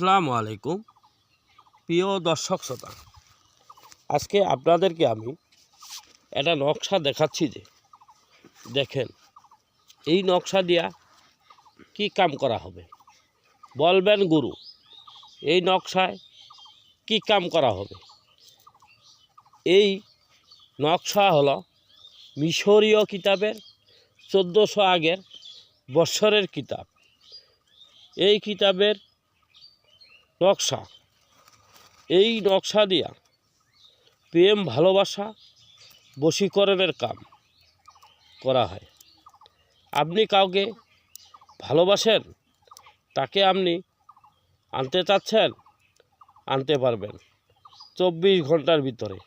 আসসালামু আলাইকুম। প্রিয় দর্শক শ্রোতা, আজকে আপনাদেরকে আমি একটা নকশা দেখাচ্ছি যে, দেখেন, এই নকশা দিয়া কি কাম করা হবে? বলবেন গুরু, এই নকশায় কি কাম করা হবে? এই নকশা হলো মিশরীয় কিতাবের চোদ্দোশো আগের বৎসরের কিতাব। এই কিতাবের নকশা। এই নকশা দিয়া প্রেম, ভালোবাসা, বশীকরণের কাম করা হয়। আপনি কাউকে ভালোবাসেন, তাকে আপনি আনতে চাচ্ছেন, আনতে পারবেন। চব্বিশ ঘণ্টার ভিতরে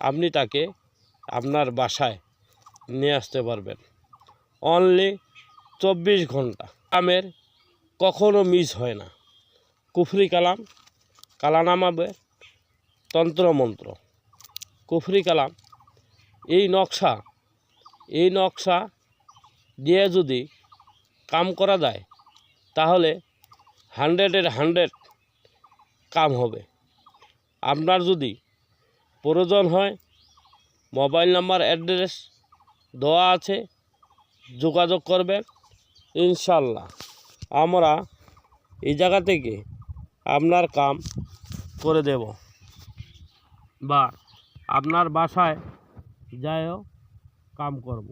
আপনি তাকে আপনার বাসায় নিয়ে আসতে পারবেন। অনলি চব্বিশ ঘণ্টা। আমের কখনো মিস হয় না। কুফরি কালাম কালানামাবে তন্ত্রমন্ত্র। কুফরি কালাম, এই নকশা এই নকশা দিয়ে যদি কাম করা যায়, তাহলে হান্ড্রেডের হান্ড্রেড কাম হবে। আপনার যদি প্রয়োজন হয়, মোবাইল নাম্বার, অ্যাড্রেস দেওয়া আছে, যোগাযোগ করবেন ইনশাল্লাহ আমরা এই জায়গা থেকে আপনার কাম করে দেব। বা আপনার বাসায় যায়ও কাম করব।